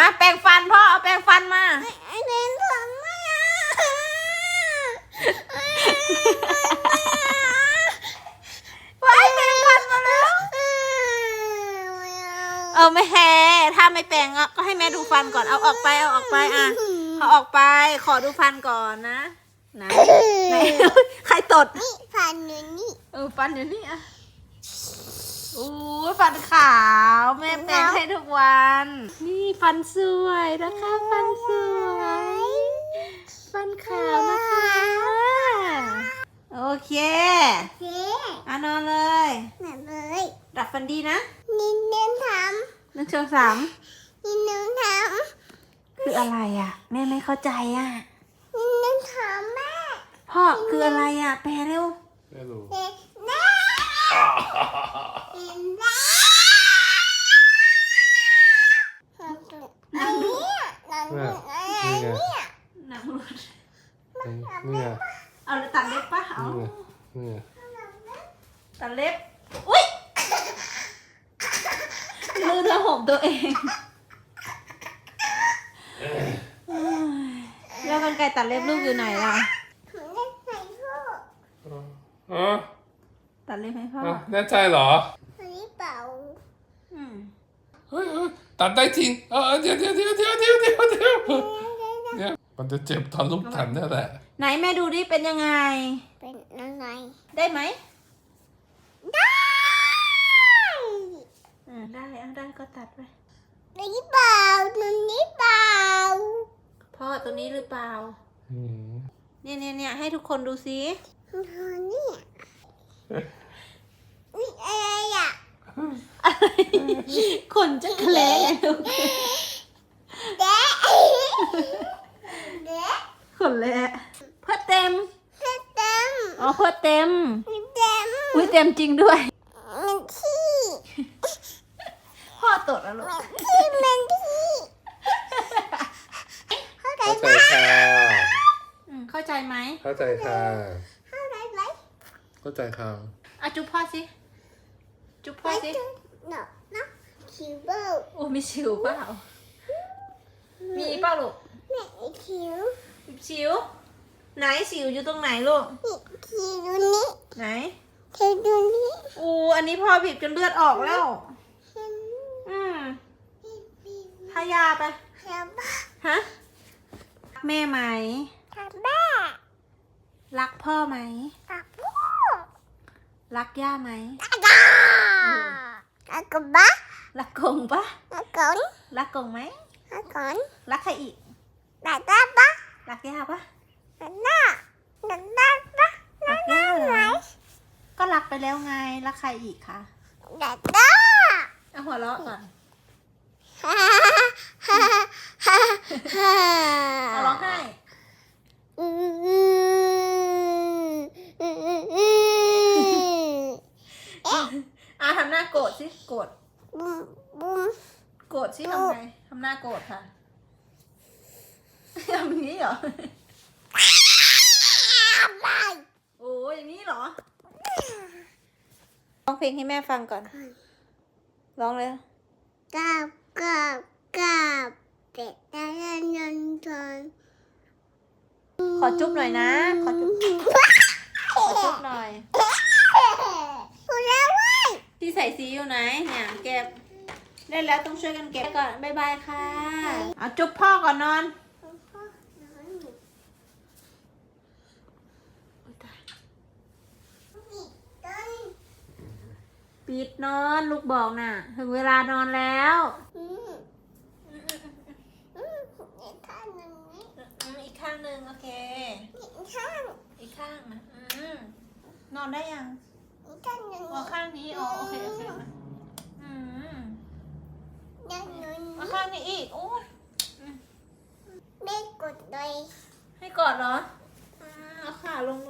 มาแปรงฟันพ่อเอาแปรงฟันมา ไอ้เป็นผมไม่อาไว้แปรงฟันมาแล้วเออไม่แฮถ้าไม่แปรงก็ก็ให้แม่ดูฟันก่อนเอาออกไปเอาออกไปอะเอาออกไปขอดูฟันก่อนนะไหนไหนใครตด นี่ฟันอยู่นี่เออฟันอยู่นี่อะ อู้ฟันขาว แม่แปรงให้ทุกวัน นี่ฟันสวยนะคะฟันสวย ฟันขาวนะคะ โอเคเจ๊อะนอนเลยแบบเลยดับฟันดีนะนินเดินทหนึ่งสองสามำนินเดินทคืออะไรอะ แม่ไม่เข้าใจอะำนินเดินทำแม่พ่อคืออะไรอะ แปลเร็ว ไม่รู้เด็กแม่เห็นแม่ไอ้เนี่ยนั่นไอ้เนี่ยหนังหลุดนี่ไงเอาตัดเล็บปะเอานี่ไงตัดเล็บ อุ้ยลืมแล้วผมตัวเองแล้วกันไกรตัดเล็บลูกอยู่ไหนล่ะผมเล่นใส่พ่ออ๋อ ตัดเล็บให้พ่ออ๋อแน่ใจเหรอ อันนี้เป่าอืมเฮ้ยเฮ้ยตัดได้จริงเออเดี๋ยวเดี๋ยวเดี๋ยวเดี๋ยวเดี๋ยวเดี๋ยวเดี๋ยวเนี่ยมันจะเจ็บตอนลูกตัดนี่แหละไหนแม่ดูดิเป็นยังไง เป็นอะไรได้ไหมได้อ่าได้เอาได้ก็ตัดไป อันนี้เปล่าอันนี้เปล่าพ่อตัวนี้หรือเปล่า อืมเนี่ยเนี่ยเนี่ยให้ทุกคนดูซิอันนี้ นี่อะไรอะขนจะแคลงเด็กเด็กขนเลยอะเพื่อเต็มเต็มอ๋อเพื่อเต็ม เต็มอุ้ยเต็มจริงด้วย มันขี้พ่อตดแล้วลูกมันขี้มันขี้เข้าใจเข้าใจไหมค่ะ อืมเข้าใจไหม เข้าใจค่ะเข้าใจไหม เข้าใจค่ะอะจุ๊บพ่อสิ จุ๊บพ่อสิเนาะเนาะคิวเบิลโอ้มีสิวเปล่า มีเปล่าลูกแม่คิวสิว ไหนสิวอยู่ตรงไหนลูกนี่คิวดูนี่ไหนคิวดูนี่อู้อันนี้พ่อบีบจนเลือดออกแล้วเห็นอืมบีบีทายาไปทำบ้าฮะแม่ไหมทำบ้ารักพ่อไหมตักบู รักย่าไหมตักบ้าตักบ้ารักกงปะตักก่อนรักกงไหมตักก่อนรักใครอีกตักบ้าบ้ารักย่าปะตักบ้าตักบ้าบ้ารักย่าเหรอก็รักไปแล้วไง รักใครอีกคะตักบ้าเอาหัวเราะก่อนฮ่าฮ่าฮ่าฮ่าเอาร้องไห้ อืมอืมอืมอืมอืม อะทำหน้าโกรธ สิโกรธบุ้มบุ้มโกรธสิทำไงทำหน้าโกรธค่ะทำอย่างนี้เหรออะไรโอ้ยอย่างนี้เหรอร้องเพลงให้แม่ฟังก่อนร้องเลยกับกับกับเป็ดตาลนนทนขอจุ๊บหน่อยนะ ขอจุ๊บขอจุ๊บหน่อย พูดแล้วเว้ย ที่ใส่สีอยู่ไหนเนี่ยเก็บได้แล้วต้องช่วยกันเก็บก่อนบ๊ายบายค่ะเอาจุ๊บพ่อก่อนนอนปิดนอนลูกบอกน่ะ ถึงเวลานอนแล้วอืมอืมอีกข้างหนึ่งนี่อืมอีกข้างหนึ่งโอเค อีกข้าง อีกข้างนะอืมนอนได้ยังอีก ข้างหนึ่งอ๋อข้างนี้อ๋อโอเคโอเคมาอืมยังหนึ่งเอาข้างนี้อีกโอ้ยไม่กดเลยให้กอดเหรออืมเอาขาลงลู